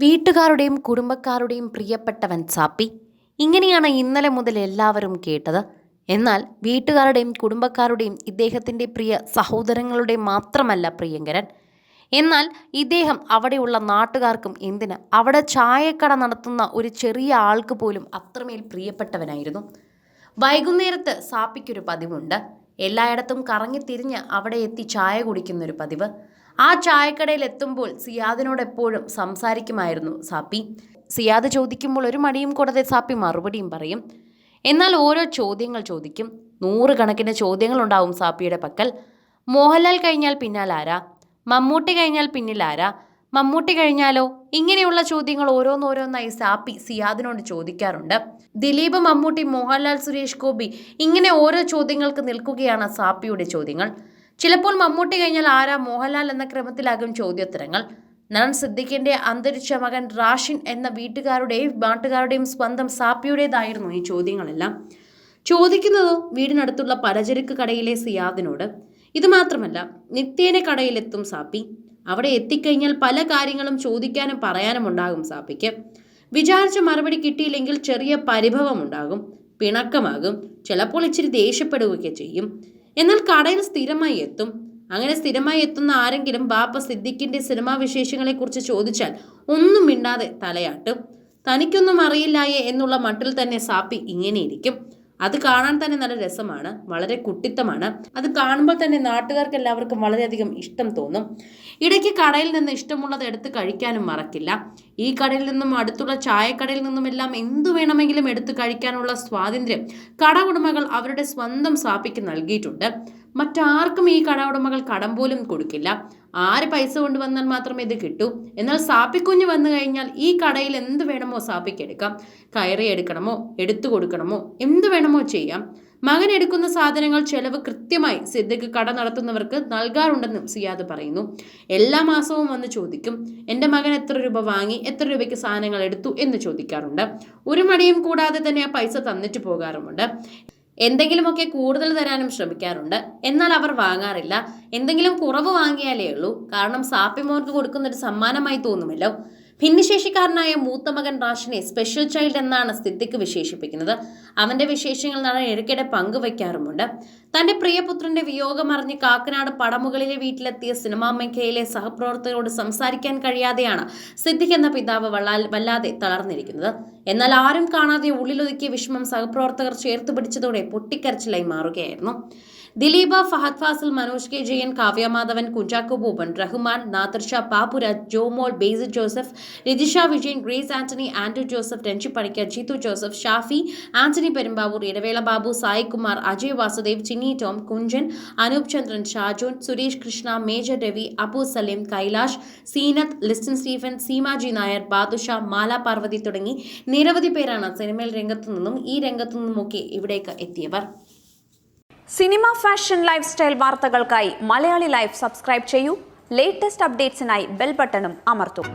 വീട്ടുകാരുടെയും കുടുംബക്കാരുടെയും പ്രിയപ്പെട്ടവൻ സാപ്പി. ഇങ്ങനെയാണ് ഇന്നലെ മുതൽ എല്ലാവരും കേട്ടത്. എന്നാൽ വീട്ടുകാരുടെയും കുടുംബക്കാരുടെയും ഇദ്ദേഹത്തിന്റെ പ്രിയ സഹോദരങ്ങളുടെ മാത്രമല്ല പ്രിയങ്കരൻ. എന്നാൽ ഇദ്ദേഹം അവിടെയുള്ള നാട്ടുകാർക്കും എന്തിന് അവിടെ ചായക്കട നടത്തുന്ന ഒരു ചെറിയ ആൾക്ക് പോലും അത്രമേൽ പ്രിയപ്പെട്ടവനായിരുന്നു. വൈകുന്നേരത്ത് സാപ്പിക്കൊരു പതിവുണ്ട്. എല്ലായിടത്തും കറങ്ങിത്തിരിഞ്ഞ് അവിടെ എത്തി ചായ കുടിക്കുന്നൊരു പതിവ്. ആ ചായക്കടയിൽ എത്തുമ്പോൾ സിയാദിനോട് എപ്പോഴും സംസാരിക്കുമായിരുന്നു സാപ്പി. സിയാദ് ചോദിക്കുമ്പോൾ ഒരു മടിയും കൂടാതെ സാപ്പി മറുപടിയും പറയും. എന്നാൽ ഓരോ ചോദ്യങ്ങൾ ചോദിക്കും. നൂറുകണക്കിന് ചോദ്യങ്ങളുണ്ടാവും സാപ്പിയുടെ പക്കൽ. മോഹൻലാൽ കഴിഞ്ഞാൽ പിന്നാൽ ആരാ? മമ്മൂട്ടി കഴിഞ്ഞാൽ പിന്നിൽ ആരാ? മമ്മൂട്ടി കഴിഞ്ഞാലോ? ഇങ്ങനെയുള്ള ചോദ്യങ്ങൾ ഓരോന്നോരോന്നായി സാപ്പി സിയാദിനോട് ചോദിക്കാറുണ്ട്. ദിലീപ് മമ്മൂട്ടി മോഹൻലാൽ സുരേഷ് ഗോപി ഇങ്ങനെ ഓരോ ചോദ്യങ്ങൾക്ക് നിൽക്കുകയാണ് സാപ്പിയുടെ ചോദ്യങ്ങൾ. ചിലപ്പോൾ മമ്മൂട്ടി കഴിഞ്ഞാൽ ആരാ മോഹൻലാൽ എന്ന ക്രമത്തിലാകും ചോദ്യോത്തരങ്ങൾ. നടൻ സിദ്ദിഖിന്റെ അന്തരിച്ച മകൻ റാഷിൻ എന്ന വീട്ടുകാരുടെയും നാട്ടുകാരുടെയും സ്വന്തം സാപ്പിയുടേതായിരുന്നു ഈ ചോദ്യങ്ങളെല്ലാം. ചോദിക്കുന്നത് വീടിനടുത്തുള്ള പലചരക്ക് കടയിലെ സിയാദിനോട്. ഇത് മാത്രമല്ല നിത്യേന കടയിലെത്തും സാപ്പി. അവിടെ എത്തിക്കഴിഞ്ഞാൽ പല കാര്യങ്ങളും ചോദിക്കാനും പറയാനും ഉണ്ടാകും സാപ്പിക്ക്. വിചാരിച്ച മറുപടി കിട്ടിയില്ലെങ്കിൽ ചെറിയ പരിഭവം ഉണ്ടാകും പിണക്കമാകും ചിലപ്പോൾ ഇച്ചിരി ദേഷ്യപ്പെടുകയൊക്കെ ചെയ്യും. എന്നാൽ കടയിൽ സ്ഥിരമായി എത്തും. അങ്ങനെ സ്ഥിരമായി എത്തുന്ന ആരെങ്കിലും ബാപ്പ സിദ്ദിഖിന്റെ സിനിമാ വിശേഷങ്ങളെക്കുറിച്ച് ചോദിച്ചാൽ ഒന്നും മിണ്ടാതെ തലയാട്ടും. തനിക്കൊന്നും അറിയില്ലായേ എന്നുള്ള മട്ടിൽ തന്നെ സാപ്പി ഇങ്ങനെയിരിക്കും. അത് കാണാൻ തന്നെ നല്ല രസമാണ് വളരെ കുട്ടിത്തമാണ്. അത് കാണുമ്പോൾ തന്നെ നാട്ടുകാർക്ക് എല്ലാവർക്കും വളരെയധികം ഇഷ്ടം തോന്നും. ഇടയ്ക്ക് കടയിൽ നിന്ന് ഇഷ്ടമുള്ളത് എടുത്ത് കഴിക്കാനും മറക്കില്ല. ഈ കടയിൽ നിന്നും അടുത്തുള്ള ചായക്കടയിൽ നിന്നും എല്ലാം എന്തു വേണമെങ്കിലും എടുത്ത് കഴിക്കാനുള്ള സ്വാതന്ത്ര്യം കട ഉടമകൾ അവരുടെ സ്വന്തം സാപ്പിക്ക് നൽകിയിട്ടുണ്ട്. മറ്റാർക്കും ഈ കട ഉടമകൾ കടം പോലും കൊടുക്കില്ല. ആര് പൈസ കൊണ്ടുവന്നാൽ മാത്രമേ ഇത് കിട്ടൂ? എന്നാൽ സാപ്പിക്കുഞ്ഞ് വന്നു കഴിഞ്ഞാൽ ഈ കടയിൽ എന്ത് വേണമോ സാപ്പിക്കെടുക്കാം കയറി എടുക്കണമോ? എടുത്തു കൊടുക്കണമോ? എന്ത് വേണമോ ചെയ്യാം. മകൻ എടുക്കുന്ന സാധനങ്ങൾ ചെലവ് കൃത്യമായി സിദ്ദിഖ് കട നടത്തുന്നവർക്ക് നൽകാറുണ്ടെന്നും സിയാദ് പറയുന്നു. എല്ലാ മാസവും വന്ന് ചോദിക്കും എന്റെ മകൻ എത്ര രൂപ വാങ്ങി? എത്ര രൂപയ്ക്ക് സാധനങ്ങൾ എടുത്തു? എന്ന് ചോദിക്കാറുണ്ട്. ഒരു മടിയും കൂടാതെ തന്നെ ആ പൈസ തന്നിട്ട് പോകാറുമുണ്ട്. എന്തെങ്കിലുമൊക്കെ കൂടുതൽ തരാനും ശ്രമിക്കാറുണ്ട്. എന്നാൽ അവർ വാങ്ങാറില്ല. എന്തെങ്കിലും കുറവ് വാങ്ങിയാലേ ഉള്ളൂ. കാരണം സാപ്പിമോർക്ക് കൊടുക്കുന്ന ഒരു സമ്മാനമായി തോന്നുമല്ലോ. ഭിന്നശേഷിക്കാരനായ മൂത്ത മകൻ റാഷിനെ സ്പെഷ്യൽ ചൈൽഡ് എന്നാണ് സ്ഥിതിക്ക് വിശേഷിപ്പിക്കുന്നത്. അവന്റെ വിശേഷങ്ങൾ നടൻ ഇടയ്ക്കിടെ പങ്കുവയ്ക്കാറുമുണ്ട് തന്റെ പ്രിയപുത്രന്റെ വിയോഗം അറിഞ്ഞ് കാക്കനാട് പടമുകളിലെ വീട്ടിലെത്തിയ സിനിമാ മേഖലയിലെ സഹപ്രവർത്തകരോട് സംസാരിക്കാൻ കഴിയാതെയാണ് സിദ്ദിഖ് എന്ന പിതാവ് വല്ലാതെ തളർന്നിരിക്കുന്നത്. എന്നാൽ ആരും കാണാതെ ഉള്ളിലൊതുക്കിയ വിഷമം സഹപ്രവർത്തകർ ചേർത്ത് പിടിച്ചതോടെ പൊട്ടിക്കരച്ചിലായി മാറുകയായിരുന്നു. Dileep Fahadh Faasil Manoj K Jayan Kavya Madhavan Kunchacko Boban Rahman Nadirshah Baburaj Jomol Basil Joseph Rajisha Vijayan Grace Antony Andrew Joseph Renji Panicker Jeethu Joseph Shafi Antony Perumbavoor Idavela Babu Saikumar Ajay Vasudev Chinni Tom Kunchan Anoop Chandran Shajon Suresh Krishna major Ravi Abu Salim Kailash Zeenath Listin Stephen Seema G Nair Badusha Mala Parvathy തുടങ്ങി നിരവധി പേരാണ് സിനിമയിൽ രംഗത്തു നിന്നും ഈ രംഗത്തു നിന്നുമൊക്കെ ഇവിടേക്ക് എത്തിയവർ. സിനിമ ഫാഷൻ ലൈഫ് സ്റ്റൈൽ വാർത്തകൾക്കായി മലയാളി ലൈഫ് സബ്സ്ക്രൈബ് ചെയ്യൂ. ലേറ്റസ്റ്റ് അപ്ഡേറ്റ്സിനായി ബെൽ ബട്ടണും അമർത്തും.